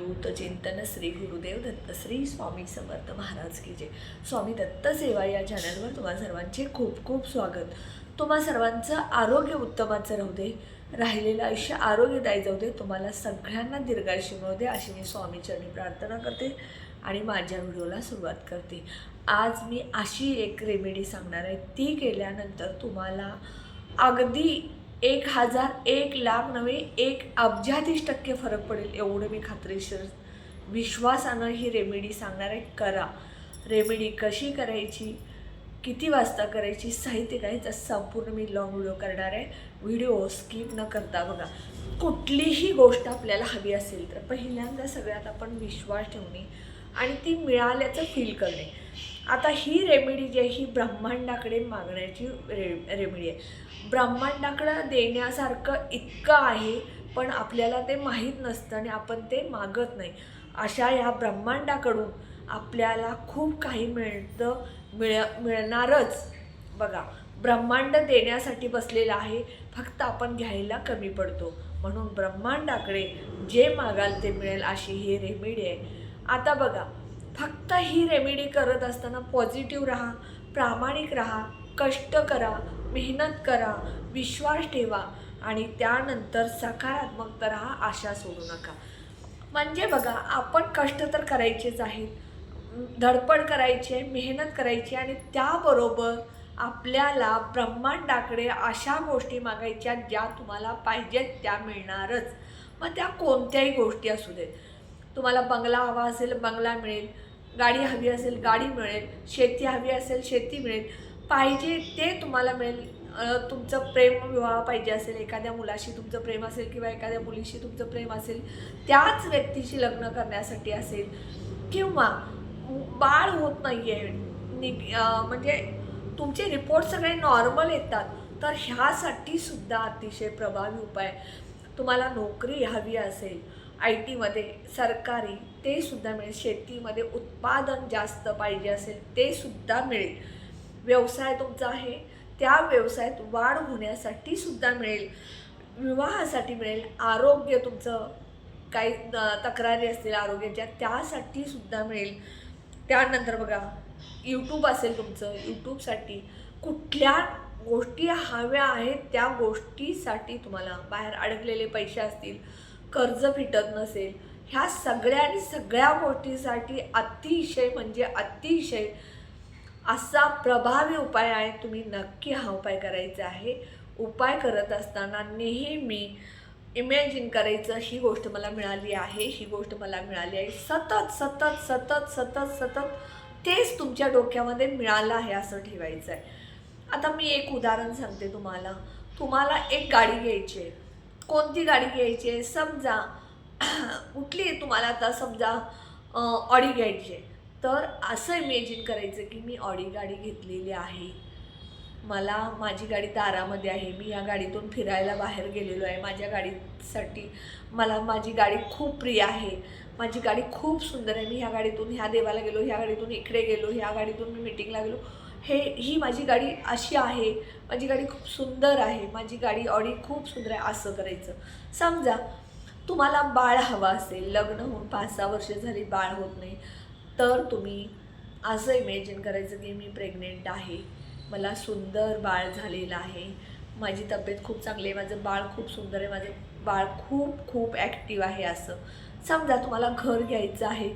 अवधूत चिंतन श्री गुरुदेव दत्त श्री स्वामी समर्थ महाराज की जय. स्वामी दत्त सेवा या चॅनलवर तुम्हा सर्वांचे खूप खूप स्वागत. तुम्हा सर्वांचं आरोग्य उत्तमाचं राहू दे. राहिलेलं आयुष्य आरोग्यदायी जाऊ दे. तुम्हाला सगळ्यांना दीर्घायुष्य मिळू दे अशी मी स्वामीचरणी प्रार्थना करते आणि माझ्या व्हिडिओला सुरुवात करते. आज मी अशी एक रेमेडी सांगणार आहे. ती केल्यानंतर तुम्हाला अगदी एक हजार एक लाख नव्हे एक अब्जाधीश टक्के फरक पडेल एवढं मी खात्रीशीर विश्वासानं ही रेमेडी सांगणार आहे. करा. रेमेडी कशी करायची? किती वाजता करायची? साहित्य काय याचा संपूर्ण मी लॉंग व्हिडिओ करणार आहे. व्हिडिओ स्किप न करता बघा. कुठलीही गोष्ट आपल्याला हवी असेल तर पहिल्यांदा सगळ्यात आपण विश्वास ठेवणे आणि ती मिळाल्याचं फील करणे. आता ही रेमेडी जी आहे ही ब्रह्मांडाकडे मागण्याची रे रेमेडी आहे. ब्रह्मांडाकडं देण्यासारखं इतकं आहे पण आपल्याला ते माहीत नसतं आणि आपण ते मागत नाही. अशा या ब्रह्मांडाकडून आपल्याला खूप काही मिळतं मिळ मिळणारच. बघा ब्रह्मांड देण्यासाठी बसलेलं आहे फक्त आपण घ्यायला कमी पडतो. म्हणून ब्रह्मांडाकडे जे मागाल ते मिळेल अशी ही रेमेडी आहे. आता बघा फक्त ही रेमेडी करत असताना पॉझिटिव्ह राहा प्रामाणिक राहा कष्ट करा मेहनत करा विश्वास ठेवा आणि त्यानंतर सकारात्मकता राहा आशा सोडू नका. म्हणजे बघा आपण कष्ट तर करायचेच आहेत धडपड करायची आहे मेहनत करायची आणि त्याबरोबर आपल्याला ब्रह्मांडाकडे अशा गोष्टी मागायच्या ज्या तुम्हाला पाहिजेत त्या मिळणारच. मग त्या कोणत्याही गोष्टी असू देत. तुम्हाला बंगला हवा असेल बंगला मिळेल. गाडी हवी असेल गाडी मिळेल शेती हवी असेल शेती मिळेल. पाहिजे ते तुम्हाला मिळेल. तुमचं प्रेम विवाह पाहिजे असेल एखाद्या मुलाशी तुमचं प्रेम असेल किंवा एखाद्या मुलीशी तुमचं प्रेम असेल त्याच व्यक्तीशी लग्न करण्यासाठी असेल किंवा बाळ होत नाही आहे नि म्हणजे तुमचे रिपोर्ट सगळे नॉर्मल येतात तर ह्यासाठी सुद्धा अतिशय प्रभावी उपाय. तुम्हाला नोकरी हवी असेल आय टीमध्ये सरकारी ते सुद्धा मिळेल. शेतीमध्ये उत्पादन जास्त पाहिजे असेल ते सुद्धा मिळेल. व्यवसाय तुमचा आहे त्या व्यवसायात वाढ होण्यासाठी सुद्धा मिळेल. विवाहासाठी मिळेल. आरोग्य तुमचं काही तक्रारी असतील आरोग्याच्या त्यासाठी सुद्धा मिळेल. त्यानंतर बघा यूट्यूब असेल तुमचं. यूट्यूबसाठी कुठल्या गोष्टी हव्या आहेत त्या गोष्टीसाठी तुम्हाला बाहेर अडकलेले पैसे असतील कर्ज फिटत नसेल ह्या सगळ्या आणि सगळ्या गोष्टीसाठी अतिशय म्हणजे अतिशय असा प्रभावी उपाय आहे. तुम्ही नक्की हा उपाय करायचा आहे. उपाय करत असताना नेहमी इमॅजिन करायचं ही गोष्ट मला मिळाली आहे ही गोष्ट मला मिळाली आहे. सतत सतत सतत सतत सतत तेच तुमच्या डोक्यामध्ये मिळालं आहे असं ठेवायचं आहे आता मी एक उदाहरण सांगते तुम्हाला. तुम्हाला एक गाडी घ्यायची आहे. कोणती गाडी घ्यायची आहे? समजा कुठली आहे तुम्हाला आता समजा ऑडी घ्यायची आहे तर असं इमेजिन करायचं की मी ऑडी गाडी घेतलेली आहे. मला माझी गाडी दारामध्ये आहे. मी या गाडीतून फिरायला बाहेर गेलेलो आहे. माझ्या गाडीसाठी मला माझी गाडी खूप प्रिय आहे. माझी गाडी खूप सुंदर आहे. मी ह्या गाडीतून ह्या देवाला गेलो ह्या गाडीतून इकडे गेलो ह्या गाडीतून मी मिटिंगला गेलो. हे ही माझी गाडी अशी आहे. माझी गाडी खूप सुंदर आहे. माझी गाडी ऑडी खूप सुंदर आहे. असं करायचं. समजा तुम्हाला बाळ हवा असेल लग्न होऊन पाच सहा वर्ष झाली बाळ होत नाही तर तुम्ही असं इमॅजिन करायचं की मी प्रेग्नेंट आहे मला सुंदर बाळ झालेलं आहे. माझी तब्येत खूप चांगली आहे माझं बाळ खूप सुंदर आहे माझं बाळ खूप खूप ॲक्टिव्ह आहे असं. समजा तुम्हाला घर घ्यायचं आहे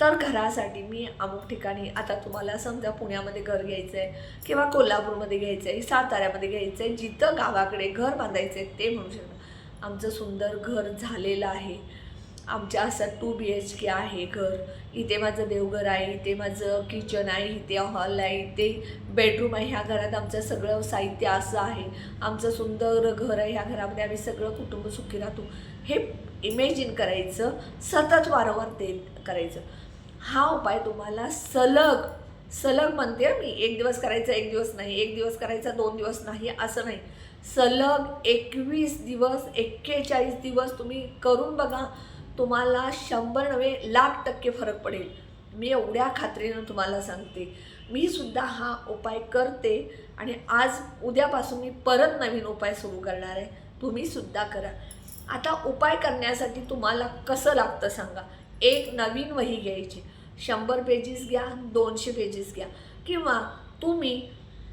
तर घरासाठी मी अमुक ठिकाणी आता तुम्हाला समजा पुण्यामध्ये घर घ्यायचं आहे किंवा कोल्हापूरमध्ये घ्यायचं आहे साताऱ्यामध्ये घ्यायचं आहे जिथं गावाकडे घर बांधायचं आहे ते म्हणू शकता आमचं सुंदर घर झालेलं आहे. आमच्या असं टू बी एच के आहे घर. इथे माझं देवघर आहे इथे माझं किचन आहे इथे हॉल आहे इथे बेडरूम आहे. ह्या घरात आमचं सगळं साहित्य असं आहे. आमचं सुंदर घर आहे. ह्या घरामध्ये आम्ही सगळं कुटुंब सुखी राहतो. हे इमेजिन करायचं सतत वारंवार ते करायचं. हा उपाय तुम्हाला सलग सलग म्हणते मी. एक दिवस करायचा एक दिवस नाही. एक दिवस करायचा दोन दिवस नाही. असं नाही. सलग एकवीस दिवस एक्केचाळीस दिवस तुम्ही करून बघा तुम्हाला शंभर नव्हे लाख टक्के फरक पडेल. मी एवढ्या खात्रीनं तुम्हाला सांगते. मी सुद्धा हा उपाय करते आणि आज उद्यापासून मी परत नवीन उपाय सुरू करणार आहे. तुम्ही सुद्धा करा. आता उपाय करण्यासाठी तुम्हाला कसं लागतं सांगा. एक नवीन वही घ्यायची. शंभर पेजेस घ्या दोनशे पेजेस घ्या. किंवा तुम्ही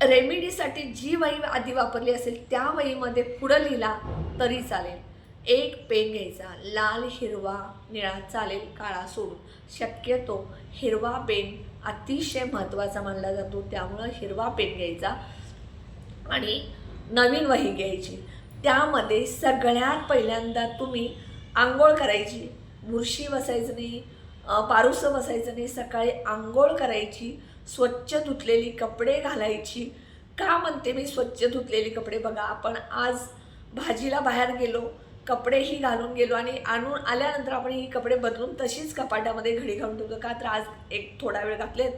रेमेडीसाठी जी वही आधी वापरली असेल त्या वहीमध्ये पुढं लिहिला तरी चालेल. एक पेन घ्यायचा लाल हिरवा निळा चालेल काळा सोडून. शक्यतो हिरवा पेन अतिशय महत्त्वाचा मानला जातो त्यामुळं हिरवा पेन घ्यायचा आणि नवीन वही घ्यायची. त्यामध्ये सगळ्यात पहिल्यांदा तुम्ही आंघोळ करायची. बुरशी बसायचं नाही पारुसं बसायचं नाही सकाळी आंघोळ करायची. स्वच्छ धुतलेली कपडे घालायची. का म्हणते मी स्वच्छ धुतलेली कपडे? बघा आपण आज भाजीला बाहेर गेलो कपडेही घालून गेलो आणि आणून आल्यानंतर आपण ही कपडे बदलून तशीच कपाटामध्ये घडी घालून ठेवतो. का तर आज एक थोडा वेळ घातलेत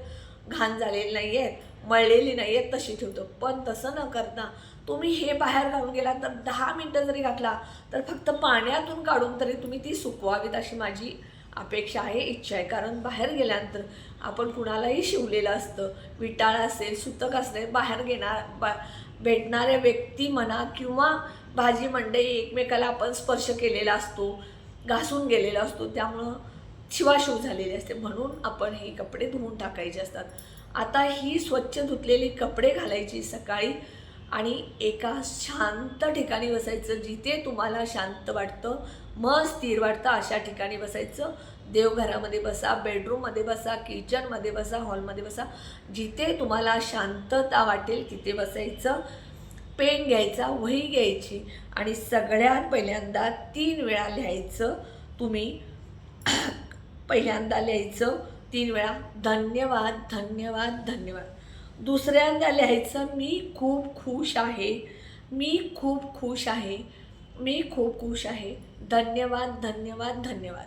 घाण झालेली नाही आहेत मळलेली नाही आहेत तशी ठेवतो. पण तसं न करता तुम्ही हे बाहेर घालून गेला तर दहा मिनटं जरी घातला तर फक्त पाण्यातून काढून तरी तुम्ही ती सुकवावीत अशी माझी अपेक्षा आहे इच्छा आहे. कारण बाहेर गेल्यानंतर आपण कुणालाही शिवलेलं असतं. विटाळ असेल सुतक असेल बाहेर घेणार बा भेटणाऱ्या व्यक्ती म्हणा किंवा भाजी मंडई एकमेकाला आपण स्पर्श केलेला असतो घासून गेलेला असतो त्यामुळं शिवाशिव झालेली असते. म्हणून आपण हे कपडे धुवून टाकायचे असतात. आता ही स्वच्छ धुतलेली कपडे घालायची सकाळी आणि एका शांत ठिकाणी बसायचं जिथे तुम्हाला शांत वाटतं मन स्थिर वाटतं अशा ठिकाणी बसायचं. देवघरामध्ये बसा बेडरूममध्ये बसा किचनमध्ये बसा हॉलमध्ये बसा. जिथे तुम्हाला शांतता वाटेल तिथे बसायचं. पेन घ्यायचा वही घ्यायची आणि सगळ्यात पहिल्यांदा तीन वेळा लिहायचं. तुम्ही पहिल्यांदा लिहायचं तीन वेळा. धन्यवाद धन्यवाद धन्यवाद. दुसऱ्यांदा लिहायचं मी खूप खुश आहे. मी खूप खुश आहे. मी खूप खुश आहे. धन्यवाद धन्यवाद धन्यवाद.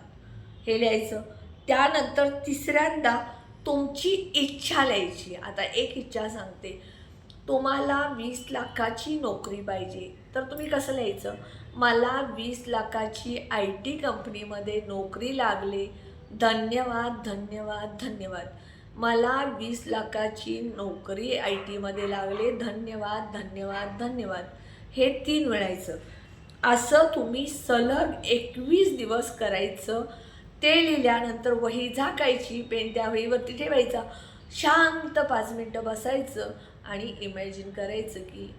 हे लिहायचं. त्यानंतर तिसऱ्यांदा तुमची इच्छा लिहायची. आता एक इच्छा सांगते. तुम्हाला वीस लाखाची नोकरी पाहिजे. तर तुम्ही कसं लिहायचं? मला वीस लाखाची आय टी कंपनीमध्ये नोकरी लागले. धन्यवाद धन्यवाद धन्यवाद. मला वीस लाखाची नोकरी आय टीमध्ये लागले. धन्यवाद धन्यवाद धन्यवाद. हे तीन वेळायचं. असं तुम्ही सलग एकवीस दिवस करायचं. ते लिहिल्यानंतर वही झाकायची पेन त्या वहीवरती ठेवायचा. शांत पाच मिनटं बसायचं आणि इमॅजिन करायचं की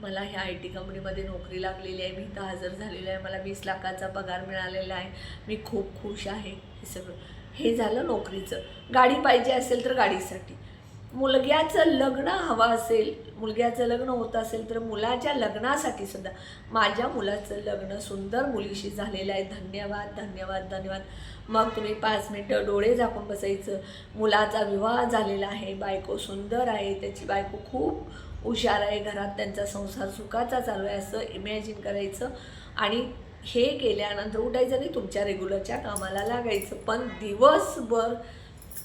मला ह्या आय टी कंपनीमध्ये नोकरी लागलेली आहे. मी इथं हजर झालेलो आहे. मला वीस लाखाचा पगार मिळालेला आहे. मी खूप खुश आहे. हे सगळं. हे झालं नोकरीचं. गाडी पाहिजे असेल तर गाडीसाठी. मुलग्याचं लग्न हवं असेल मुलग्याचं लग्न होत असेल तर मुलाच्या लग्नासाठी सुद्धा. माझ्या मुलाचं लग्न सुंदर मुलीशी झालेलं आहे. धन्यवाद धन्यवाद धन्यवाद. मग तुम्ही पाच मिनटं डोळे झाकून बसायचं. मुलाचा विवाह झालेला आहे. बायको सुंदर आहे. त्याची बायको खूप हुशार आहे. घरात त्यांचा संसार सुखाचा चालू आहे. असं इमॅजिन करायचं. आणि हे केल्यानंतर उठायचं नाही तुमच्या रेग्युलरच्या कामाला लागायचं. पण दिवसभर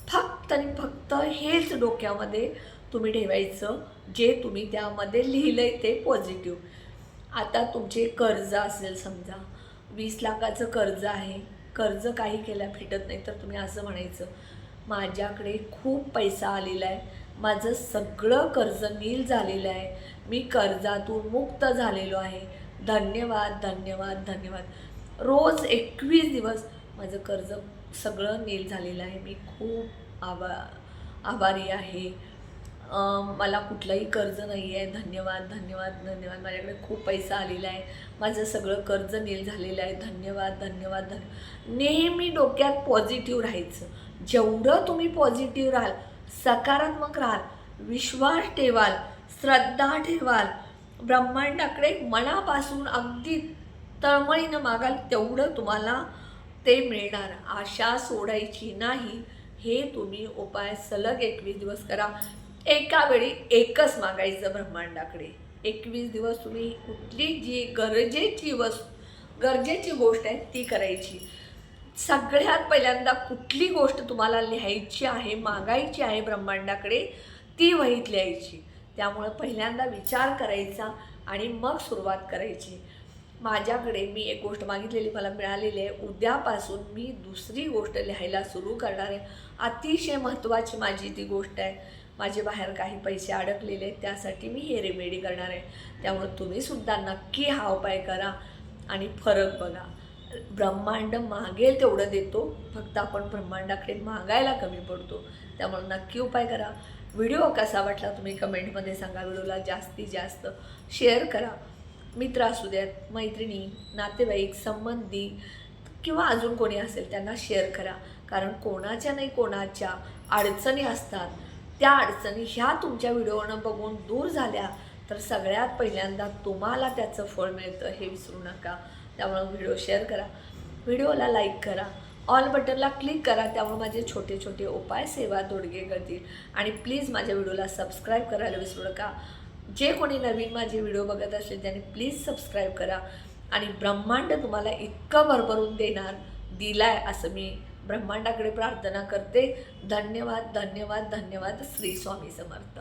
फक्त आणि फक्त हेच डोक्यामध्ये तुम्ही ठेवायचं जे तुम्ही त्यामध्ये लिहिलं आहे ते पॉझिटिव्ह आता तुमचे कर्ज असेल समजा वीस लाखाचं कर्ज आहे कर्ज काही केल्या फिटत नाही तर तुम्ही असं म्हणायचं माझ्याकडे खूप पैसा आलेला आहे माझं सगळं कर्ज नील झालेलं आहे मी कर्जातून मुक्त झालेलो आहे धन्यवाद धन्यवाद धन्यवाद. रोज एकवीस दिवस माझं कर्ज सगळं नील झालेलं आहे. मी खूप आभा आभारी आहे. मला कुठलंही कर्ज नाही आहे धन्यवाद धन्यवाद धन्यवाद. माझ्याकडे खूप पैसा आलेला आहे. माझं सगळं कर्ज नील झालेलं आहे. धन्यवाद धन्यवाद धन्य नेहमी डोक्यात पॉझिटिव्ह राहायचं. जेवढं तुम्ही पॉझिटिव्ह राहाल सकारात्मक राहाल विश्वास ठेवाल श्रद्धा ठेवाल ब्रह्मांडाकडे मनापासून अगदी तळमळीनं मागाल तेवढं तुम्हाला ते मिळणार. आशा सोडायची नाही. हे तुम्ही उपाय सलग एकवीस दिवस करा. एका वेळी एकच मागायचं ब्रह्मांडाकडे एकवीस दिवस तुम्ही कुठली जी गरजेची वस्तू गरजेची गोष्ट आहे ती करायची. सगळ्यात पहिल्यांदा कुठली गोष्ट तुम्हाला लिहायची आहे मागायची आहे ब्रह्मांडाकडे ती वहीत लिहायची. त्यामुळं पहिल्यांदा विचार करायचा आणि मग सुरुवात करायची. माझ्याकडे मी एक गोष्ट मागितलेली मला मिळालेली आहे. उद्यापासून मी दुसरी गोष्ट लिहायला सुरू करणार आहे. अतिशय महत्त्वाची माझी ती गोष्ट आहे. माझे बाहेर काही पैसे अडकलेले आहेत त्यासाठी मी हे रेमेडी करणार आहे. त्यामुळे तुम्हीसुद्धा नक्की हा उपाय करा आणि फरक बघा. ब्रह्मांड मागेल तेवढं देतो. फक्त आपण ब्रह्मांडाकडे मागायला कमी पडतो. त्यामुळे नक्की उपाय करा. व्हिडिओ कसा वाटला तुम्ही कमेंटमध्ये सांगा व्हिडिओला जास्तीत जास्त शेअर करा. मित्र असू द्यात मैत्रिणी नातेवाईक संबंधी किंवा अजून कोणी असेल त्यांना शेअर करा. कारण कोणाच्या नाही कोणाच्या अडचणी असतात. त्या अडचणी ह्या तुमच्या व्हिडिओनं बघून दूर झाल्या तर सगळ्यात पहिल्यांदा तुम्हाला त्याचं फळ मिळतं हे विसरू नका. त्यामुळं व्हिडिओ शेअर करा. व्हिडिओला लाईक करा. ऑल बटनला क्लिक करा त्यामुळे माझे छोटे छोटे उपाय सेवा तोडगे करतील. आणि प्लीज माझ्या व्हिडिओला सबस्क्राईब करायला विसरू नका. जे कोणी नवीन माझे व्हिडिओ बघत असेल त्याने प्लीज सबस्क्राईब करा. आणि ब्रह्मांड तुम्हाला इतकं भरभरून देणार दिलाय असं मी ब्रह्मांडाकडे प्रार्थना करते. धन्यवाद धन्यवाद धन्यवाद श्री स्वामी समर्थ.